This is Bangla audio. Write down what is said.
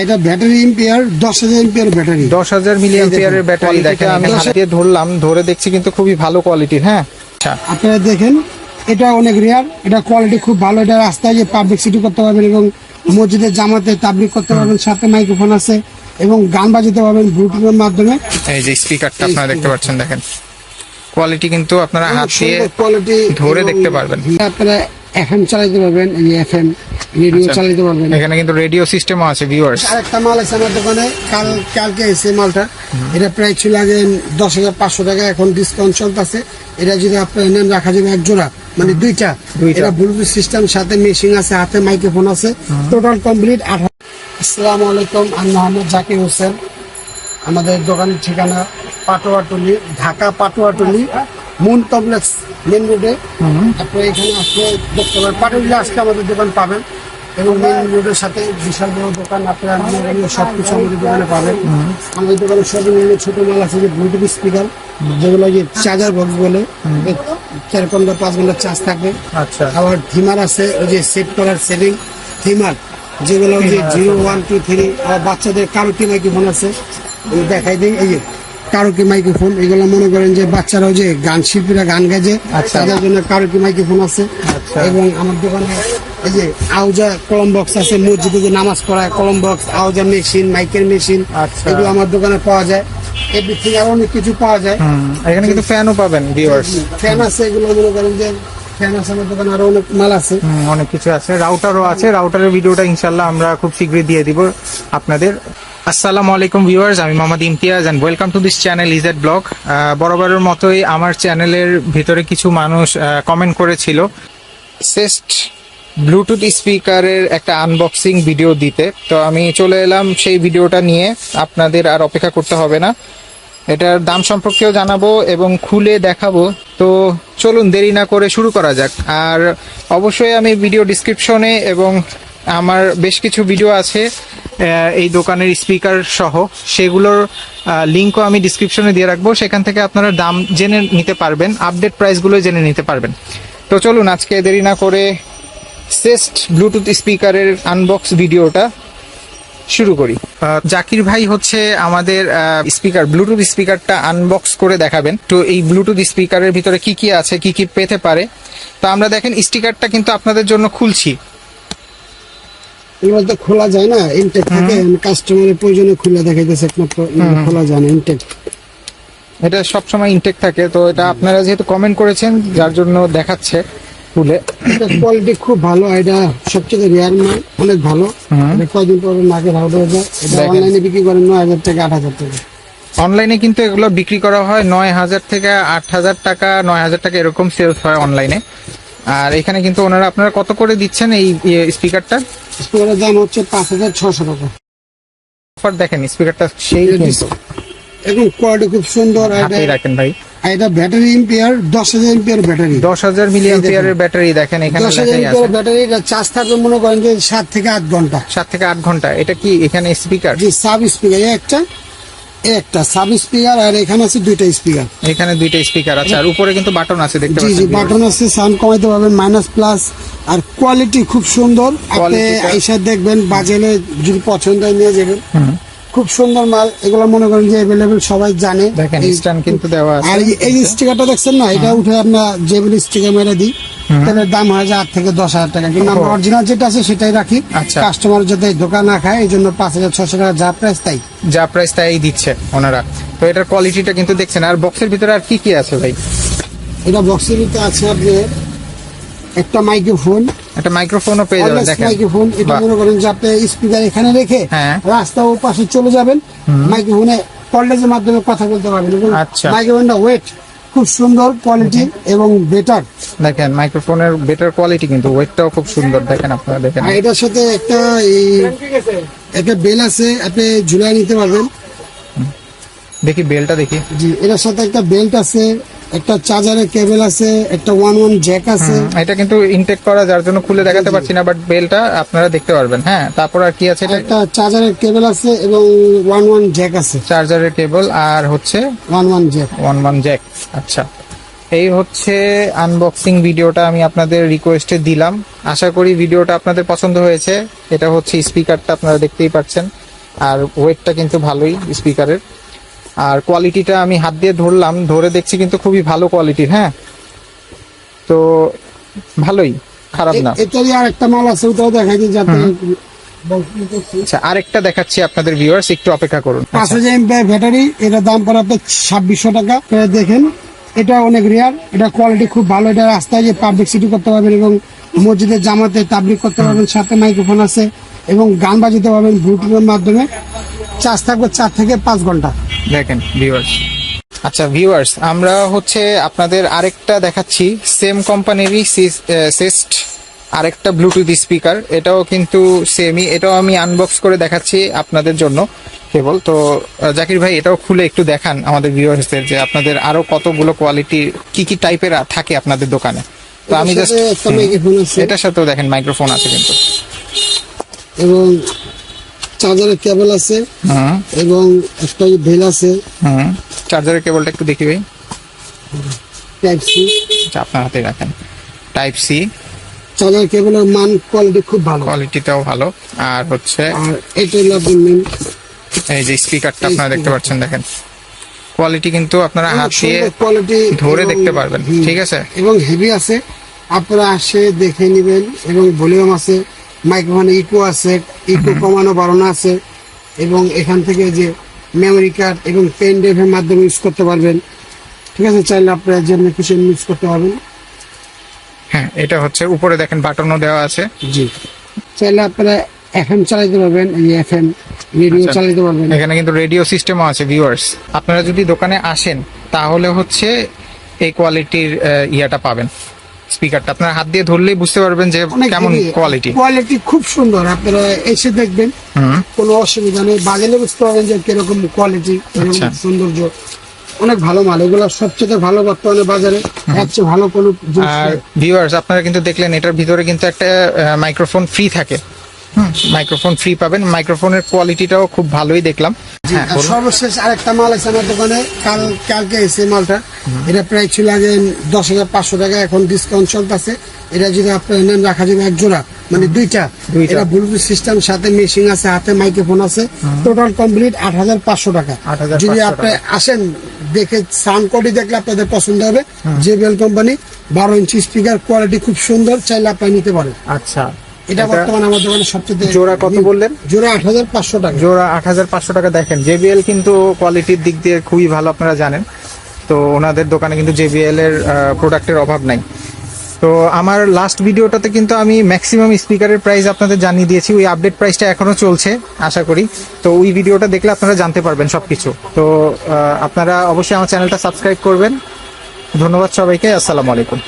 এটা ব্যাটারি এম্পিয়ার দশ হাজার এম্পিয়ার ব্যাটারি। দশ হাজার মিলি ব্যাটারি দেখেন আমি হাত দিয়ে ধরলাম ধরে দেখছি কিন্তু খুবই ভালো কোয়ালিটির হ্যাঁ? আচ্ছা। আপনারা দেখেন এটা অনেক রেয়ার এটা কোয়ালিটি খুব ভালো এটা রাস্তায় যে পাবলিক সিটি করতে পারবেন এবং মসজিদের জামাতে তাবলিক করতে পারবেন সাথে মাইক্রোফোন আছে এবং গান বাজাতে পারবেন ব্লুটুথের মাধ্যমে। এই যে স্পিকারটা আপনারা দেখতে পাচ্ছেন দেখেন। কোয়ালিটি কিন্তু আপনারা হাত দিয়ে কোয়ালিটি ধরে দেখতে পারবেন। আপনারা এফএম চালাতে পারবেন এই এফএম রেডিও আচ্ছা। চালাতে পারবেন এখানে কিন্তু রেডিও সিস্টেমও আছে ভিউয়ার্স আরেকটা মাল আছে আমার দোকানে। কাল কালকে এসে মালটা এটা প্রায় ছিল আগে দশ হাজার পাঁচশো টাকা এখন ডিসকাউন্ট চলতেছে। এটা যদি আপনার নেন রাখা যাবে এক জোড়া মানে দুইটা। দুইটা। এটা ব্লুটুথ সিস্টেম সাথে মেশিন আছে হাতে মাইক্রোফোন আছে। টোটাল কমপ্লিট আসসালামু আলাইকুম আমি মোহাম্মদ জাকির হোসেন। আমাদের দোকানের ঠিকানা Patuatuli Dhaka Patuatuli moon complex main রোডে। আপনি এখানে আসলে দেখতে পারেন পাটুলি আসলে আমাদের দোকান পাবেন। এবং মেন রোডের সাথে বিশাল বড় দোকান আপনারা সব কিছু আমাদের দোকানে পাবেন। আমাদের দোকানে সর্বনিম্ন ছোট মাল আছে যে ব্লুটুথ স্পিকার যেগুলো যে চার্জার বক্স বলে। চার ঘণ্টা পাঁচ ঘণ্টা চার্জ থাকবে। আচ্ছা। আবার থিমার আছে ওই যে সেট করার সেটিং থিমার যেগুলো ওই যে জিরো ওয়ান টু থ্রি আবার বাচ্চাদের কারোটি মাইক্রোফোন আছে? দেখাই দিই এই যে। কারোকি মাইক্রোফোন এগুলো মনে করেন যে বাচ্চারা ওই যে গান শিল্পীরা গান গাইছে আচ্ছা। তাদের জন্য কারোকি মাইক্রোফোন আছে। আচ্ছা। এবং আমার দোকানে এই যে আউজা কলম বক্স আছে মসজিদে যে নামাজ পড়ায় কলম বক্স আউজা মেশিন মাইকের মেশিন আচ্ছা। এগুলো আমার দোকানে পাওয়া যায়। আরও অনেক কিছু পাওয়া যায়। এখানে কিন্তু ফ্যানও পাবেন ভিউয়ার্স ফ্যান আছে এগুলো মনে করেন যে ফ্যান আছে আমার দোকানে আরও অনেক মাল আছে। অনেক কিছু আছে। রাউটারও আছে। রাউটারের ভিডিওটা ইনশাল্লাহ আমরা খুব শীঘ্রই দিয়ে দিব আপনাদের। আসসালামু আলাইকুম ভিউয়ার্স, আমি Mohammad Imtiaz and welcome to this channel EZ blog বরাবরের মতোই আমার চ্যানেলের ভিতরে কিছু মানুষ কমেন্ট করেছিল। সেস্ট ব্লুটুথ স্পিকারের একটা আনবক্সিং ভিডিও দিতে। তো আমি চলে এলাম সেই ভিডিওটা নিয়ে। আপনাদের আর অপেক্ষা করতে হবে না। এটার দাম সম্পর্কেও জানাব এবং খুলে দেখাবো। তো চলুন, দেরি না করে শুরু করা যাক। আর অবশ্যই আমি ভিডিও ডিসক্রিপশনে এবং আমার বেশ কিছু ভিডিও আছে। এই দোকানের স্পিকার সহ সেগুলোর লিঙ্কও আমি ডিসক্রিপশনে দিয়ে রাখব। সেখান থেকে আপনারা দাম জেনে নিতে পারবেন আপডেট প্রাইসগুলো জেনে নিতে পারবেন। তো চলুন, আজকে দেরি না করে সেস্ট ব্লুটুথ স্পিকারের আনবক্স ভিডিওটা শুরু করি। জাকির ভাই হচ্ছে আমাদের স্পিকার ব্লুটুথ স্পিকারটা আনবক্স করে দেখাবেন। তো এই ব্লুটুথ স্পিকারের ভিতরে কি কি আছে, কি কি পেতে পারে? তো আমরা দেখেন স্টিকারটা কিন্তু আপনাদের জন্য খুলছি। এগুলো তো খোলা যায় না ইনটেক থাকে কাস্টমারের প্রয়োজনে খুলে দেখাইতেছে একমাত্র খোলা যায় না ইনটেক এটা সবসময় ইনটেক থাকে তো এটা আপনারা যেহেতু কমেন্ট করেছেন যার জন্য দেখাচ্ছে খুলে এটা কোয়ালিটি খুব ভালো এটা সবচেয়ে রেয়ার মাল অনেক ভালো। কয়দিন পরে নাকের হাউড হয়ে যায়। এটা অনলাইনে বিক্রি করেন নয় হাজার থেকে আট হাজার টাকা। অনলাইনে কিন্তু এগুলো বিক্রি করা হয় নয় হাজার থেকে আট হাজার টাকা নয় হাজার টাকা এরকম সেলস হয় অনলাইনে আর এখানে কিন্তু ওনারা আপনারা কত করে দিচ্ছেন এই স্পিকারটা স্পিকারের দাম হচ্ছে পাঁচ হাজার ছশো টাকা। অফার দেখেন স্পিকারটা সেই কিন্তু। এবং কোয়ালিটি খুব সুন্দর রাখেন ভাই। এটা ব্যাটারি এম্পিয়ার দশ হাজার এম্পিয়ার ব্যাটারি দশ হাজার মিলি অ্যাম্পিয়ারের ব্যাটারি দেখেন এখানে দশ হাজার এম্পিয়ার ব্যাটারি এটা চার্জ থাকবে মনে করেন যে সাত থেকে আট ঘণ্টা। সাত থেকে আট ঘণ্টা এটা কি এখানে স্পিকার জি সাব স্পিকার একটা। একটা সাব স্পিকার আর এখানে আছে দুইটা স্পিকার। এখানে দুইটা স্পিকার আছে আর উপরে কিন্তু বাটন আছে দেখতে জি জি বাটন আছে সাউন্ড কমাইতে পারবেন মাইনাস প্লাস আর কোয়ালিটি খুব সুন্দর। আপনি Quality দেখবেন বাজেলে যদি পছন্দ হয় নিয়ে যাবেন। খুব সুন্দর মাল এগুলো মনে করেন যে অ্যাভেলেবেল সবাই জানে। দেখেন স্ট্যান্ড কিন্তু দেওয়া আছে। আর এই- স্টিকারটা দেখছেন না? এটা উঠে আমরা যেগুলো স্টিকার মেরে দিই। তাহলে দাম হয় যে আট থেকে দশ হাজার টাকা। কিন্তু আমরা অরিজিনাল যেটা আছে সেটাই রাখি। আচ্ছা। কাস্টমার যাতে দোকান না খায় এই জন্য পাঁচ হাজার ছশো টাকা যা প্রাইস তাই। যা প্রাইস তাই দিচ্ছে ওনারা। তো এটার কোয়ালিটিটা কিন্তু দেখছেন। আর বক্সের ভিতরে আর কি কি আছে ভাই? এটা বক্সের ভিতরে আছে আপনার একটা মাইক্রোফোন একটা মাইক্রোফোনও পেয়ে যাবেন দেখেন। মাইক্রোফোন এটা। মনে করেন যে আপনি স্পিকার এখানে রেখে হ্যাঁ। রাস্তা ও পাশে চলে যাবেন। মাইক্রোফোনে কলেজের মাধ্যমে কথা বলতে পারবেন। এবং আচ্ছা। মাইক্রোফোনটা ওয়েট খুব সুন্দর কোয়ালিটি এবং বেটার দেখেন মাইক্রোফোনের বেটার কোয়ালিটি কিন্তু ওয়েটটাও খুব সুন্দর দেখেন আপনারা দেখেন। আর এটার সাথে একটা এই একটা বেল আছে আপনি ঝুলাই নিতে পারবেন। দেখি বেলটা দেখি। জি এটার সাথে একটা বেল্ট আছে একটা চার্জারের কেবল আছে একটা ওয়ান ওয়ান জ্যাক আছে। এটা কিন্তু ইনটেক করা যার জন্য খুলে দেখাতে পারছি না বাট বেলটা আপনারা দেখতে পারবেন। হ্যাঁ তারপর আর কি আছে একটা চার্জারের কেবল আছে এবং ওয়ান ওয়ান জ্যাক আছে। চার্জারের কেবল আর হচ্ছে? One one jack. One one jack আচ্ছা। এই হচ্ছে আনবক্সিং ভিডিওটা আমি আপনাদের রিকোয়েস্টে দিলাম। আশা করি ভিডিওটা আপনাদের পছন্দ হয়েছে। এটা হচ্ছে স্পিকারটা আপনারা দেখতেই পাচ্ছেন। আর ওয়েটটা কিন্তু ভালোই স্পিকারের আর কোয়ালিটিটা আমি হাত দিয়ে ধরলাম ধরে দেখছি কিন্তু খুবই ভালো কোয়ালিটির হ্যাঁ? তো ভালোই খারাপ না। এটারই আর একটা মাল আছে ওটাও দেখাই যাতে আচ্ছা আরেকটা দেখাচ্ছি আপনাদের ভিউয়ার্স একটু অপেক্ষা করুন। পাঁচ আচ্ছা, হাজার ব্যাটারি এটার দাম পড়ে আপনার ছাব্বিশশো টাকা। আপনারা দেখেন এটা অনেক রেয়ার এটা কোয়ালিটি খুব ভালো এটা রাস্তায় যে পাবলিক সিটি করতে পারবেন এবং মসজিদের জামাতে তাবলিক করতে পারবেন সাথে মাইক্রোফোন আছে এবং গান বাজাতে পারবেন ব্লুটুথের মাধ্যমে। চার্জ থাকবে চার থেকে পাঁচ ঘণ্টা। দেখেন ভিউয়ার্স আচ্ছা ভিউয়ার্স আমরা হচ্ছে আপনাদের আরেকটা দেখাচ্ছি। সেম কোম্পানিরই সেস্ট আরেকটা ব্লুটুথ স্পিকার এটাও কিন্তু সেমই এটাও আমি আনবক্স করে দেখাচ্ছি আপনাদের জন্য কেবল। তো জাকির ভাই এটাও খুলে একটু দেখান আমাদের ভিউয়ার্সদের যে আপনাদের আরও কতগুলো কোয়ালিটি কি কি টাইপের থাকে আপনাদের দোকানে। তো আমি এটার জাস্ট সাথে একটা মাইক্রোফোন আছে এটার সাথেও দেখেন মাইক্রোফোন আছে কিন্তু। এবং চার্জারের কেবল আছে হুম এবং একটা ভেল আছে। হুম চার্জারের কেবলটা একটু দেখি ভাই। টাইপ সি আচ্ছা, আপনার হাতে রাখেন। টাইপ সি চার্জার কেবলের মান কোয়ালিটি খুব ভালো। কোয়ালিটিটাও ভালো। আর হচ্ছে আর এটা হলো এই যে স্পিকারটা আপনারা দেখতে পাচ্ছেন দেখেন। কোয়ালিটি কিন্তু আপনারা হাত দিয়ে কোয়ালিটি ধরে দেখতে পারবেন। ঠিক আছে? এবং হেভি আছে। আপনারা আসে দেখে নেবেন এবং ভলিউম আছে। মাইক্রোফোনে ইকো আছে ইকো কমানো বাড়ানো আছে এবং এখান থেকে যে মেমোরি কার্ড এবং পেন ড্রাইভের মাধ্যমে ইউজ করতে পারবেন। ঠিক আছে চাইলে আপনারা যেমন কিছু ইউজ করতে পারবেন। হ্যাঁ এটা হচ্ছে উপরে দেখেন বাটনও দেওয়া আছে। জি। চাইলে আপনারা এফএম চালাতে পারবেন এই এফএম রেডিও আচ্ছা। চালাতে পারবেন। এখানে কিন্তু রেডিও সিস্টেমও আছে ভিউয়ার্স আপনারা যদি দোকানে আসেন তাহলে হচ্ছে এই কোয়ালিটির ইয়াটা পাবেন। স্পিকারটা আপনারা হাত দিয়ে ধরলে বুঝতে পারবেন যে কেমন কোয়ালিটি কোয়ালিটি খুব সুন্দর আপনারা এসে দেখবেন। কোনো অসুবিধা নেই। বাজারে বুঝতে পারবেন যে কীরকম কোয়ালিটি আচ্ছা। সৌন্দর্য। অনেক ভালো মাল এগুলো সবচেয়ে ভালো বর্তমানে বাজারে। সবচেয়ে ভালো কোনো আর ভিউয়ার্স আপনারা কিন্তু দেখলেন এটার ভিতরে কিন্তু একটা মাইক্রোফোন ফ্রি থাকে। মাইক্রোফোন ফ্রি পাবেন। মাইক্রোফোনের কোয়ালিটিটাও খুব ভালোই দেখলাম। হ্যাঁ। সর্বশেষ আরেকটা মাল আছে আমার দোকানে। কাল কালকে এসে মালটা। এটা প্রায় ছিল আগে দশ হাজার পাঁচশো টাকা এখন ডিসকাউন্ট চলতেছে। এটা যদি আপনার নেন রাখা যাবে এক জোড়া মানে দুইটা। এটা ব্লুটুথ সিস্টেম সাথে মেশিন আছে হাতে মাইক্রোফোন আছে। টোটাল কমপ্লিট আট হাজার পাঁচশো টাকা। যদি আপনি আসেন দেখে সাউন্ড কোয়ালিটি দেখলে আপনাদের পছন্দ হবে। জেবিএল কোম্পানি বারো ইঞ্চি স্পিকার কোয়ালিটি খুব সুন্দর চাইলে আপনি নিতে পারেন। আচ্ছা। এটা বর্তমানে আমার দোকানে সবচেয়ে জোড়া কত বললেন? জোড়া আট হাজার পাঁচশো টাকা। জোড়া আট হাজার পাঁচশো টাকা দেখেন। জেবিএল কিন্তু কোয়ালিটির দিক দিয়ে খুবই ভালো আপনারা জানেন। তো ওনাদের দোকানে কিন্তু জেবিএল এর প্রোডাক্টের অভাব নাই। তো আমার লাস্ট ভিডিওটাতে কিন্তু আমি ম্যাক্সিমাম স্পিকারের প্রাইস আপনাদের জানিয়ে দিয়েছি। ওই আপডেট প্রাইসটা এখনও চলছে আশা করি। তো ওই ভিডিওটা দেখলে আপনারা জানতে পারবেন সবকিছু। তো আহ, আপনারা অবশ্যই আমার চ্যানেলটা সাবস্ক্রাইব করবেন। ধন্যবাদ সবাইকে। আসসালামু আলাইকুম।